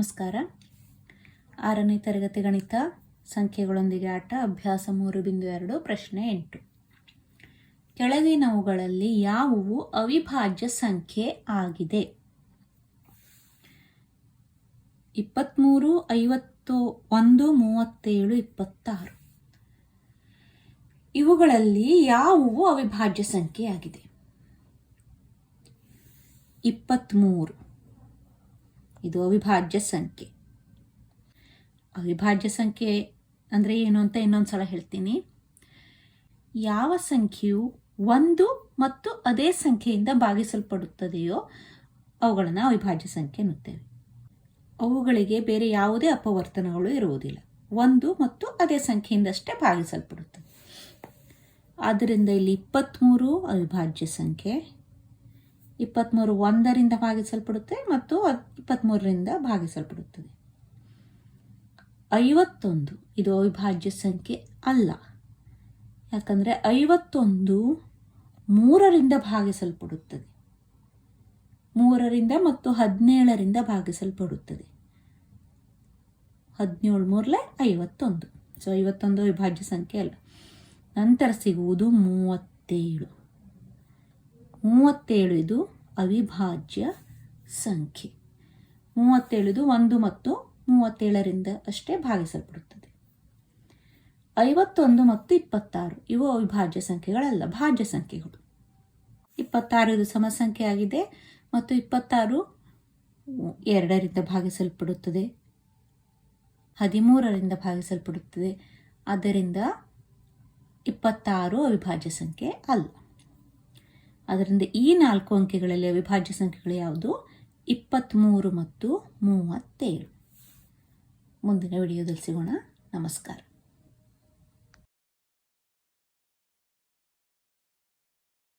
ನಮಸ್ಕಾರ. ಆರನೇ ತರಗತಿ ಗಣಿತ ಸಂಖ್ಯೆಗಳೊಂದಿಗೆ ಆಟ ಅಭ್ಯಾಸ ಮೂರು ಬಿಂದು ಎರಡು, ಪ್ರಶ್ನೆ ಎಂಟು. ಕೆಳಗಿನವುಗಳಲ್ಲಿ ಯಾವುವು ಅವಿಭಾಜ್ಯ ಸಂಖ್ಯೆ ಆಗಿದೆ? ಇಪ್ಪತ್ತ್ಮೂರು ಐವತ್ತು, ಒಂದು, ಮೂವತ್ತೇಳು, ಇಪ್ಪತ್ತಾರು. ಇವುಗಳಲ್ಲಿ ಯಾವುವು ಅವಿಭಾಜ್ಯ ಸಂಖ್ಯೆಯಾಗಿದೆ ಇಪ್ಪತ್ತ್ಮೂರು ಇದು ಅವಿಭಾಜ್ಯ ಸಂಖ್ಯೆ. ಅವಿಭಾಜ್ಯ ಸಂಖ್ಯೆ ಅಂದರೆ ಏನು ಅಂತ ಇನ್ನೊಂದು ಸಲ ಹೇಳ್ತೀನಿ. ಯಾವ ಸಂಖ್ಯೆಯು ಒಂದು ಮತ್ತು ಅದೇ ಸಂಖ್ಯೆಯಿಂದ ಭಾಗಿಸಲ್ಪಡುತ್ತದೆಯೋ ಅವುಗಳನ್ನು ಅವಿಭಾಜ್ಯ ಸಂಖ್ಯೆ ಎನ್ನುತ್ತೇವೆ. ಅವುಗಳಿಗೆ ಬೇರೆ ಯಾವುದೇ ಅಪವರ್ತನಗಳು ಇರುವುದಿಲ್ಲ. ಒಂದು ಮತ್ತು ಅದೇ ಸಂಖ್ಯೆಯಿಂದಷ್ಟೇ ಭಾಗಿಸಲ್ಪಡುತ್ತದೆ ಆದ್ದರಿಂದ ಇಲ್ಲಿ ಇಪ್ಪತ್ತ್ಮೂರು ಅವಿಭಾಜ್ಯ ಸಂಖ್ಯೆ ಇಪ್ಪತ್ತ್ಮೂರು ಒಂದರಿಂದ ಭಾಗಿಸಲ್ಪಡುತ್ತೆ ಮತ್ತು ಇಪ್ಪತ್ತ್ಮೂರರಿಂದ ಭಾಗಿಸಲ್ಪಡುತ್ತದೆ. ಐವತ್ತೊಂದು ಇದು ಅವಿಭಾಜ್ಯ ಸಂಖ್ಯೆ ಅಲ್ಲ. ಯಾಕಂದರೆ ಐವತ್ತೊಂದು ಮೂರರಿಂದ ಭಾಗಿಸಲ್ಪಡುತ್ತದೆ. ಮೂರರಿಂದ ಮತ್ತು ಹದಿನೇಳರಿಂದ ಭಾಗಿಸಲ್ಪಡುತ್ತದೆ. ಹದಿನೇಳು ಮೂರಲೆ ಐವತ್ತೊಂದು. ಸೊ ಐವತ್ತೊಂದು ಅವಿಭಾಜ್ಯ ಸಂಖ್ಯೆ ಅಲ್ಲ. ನಂತರ ಸಿಗುವುದು ಮೂವತ್ತೇಳು. ಮೂವತ್ತೇಳು ಇದು ಅವಿಭಾಜ್ಯ ಸಂಖ್ಯೆ. ಮೂವತ್ತೇಳು ಇದು ಒಂದು ಮತ್ತು ಮೂವತ್ತೇಳರಿಂದ ಅಷ್ಟೇ ಭಾಗಿಸಲ್ಪಡುತ್ತದೆ. ಐವತ್ತೊಂದು ಮತ್ತು ಇಪ್ಪತ್ತಾರು, ಇವು ಅವಿಭಾಜ್ಯ ಸಂಖ್ಯೆಗಳಲ್ಲ, ಭಾಜ್ಯ ಸಂಖ್ಯೆಗಳು. ಇಪ್ಪತ್ತಾರು ಇದು ಸಮಸಂಖ್ಯೆ ಆಗಿದೆ ಮತ್ತು ಇಪ್ಪತ್ತಾರು ಎರಡರಿಂದ ಭಾಗಿಸಲ್ಪಡುತ್ತದೆ. ಹದಿಮೂರರಿಂದ ಭಾಗಿಸಲ್ಪಡುತ್ತದೆ. ಆದ್ದರಿಂದ ಇಪ್ಪತ್ತಾರು ಅವಿಭಾಜ್ಯ ಸಂಖ್ಯೆ ಅಲ್ಲ. ಅದರಿಂದ ಈ ನಾಲ್ಕು ಅಂಕೆಗಳಲ್ಲಿ ಅವಿಭಾಜ್ಯ ಸಂಖ್ಯೆಗಳು ಯಾವುದು? ಇಪ್ಪತ್ತ್ಮೂರು ಮತ್ತು ಮೂವತ್ತೇಳು. ಮುಂದಿನ ವಿಡಿಯೋದಲ್ಲಿ ಸಿಗೋಣ. ನಮಸ್ಕಾರ.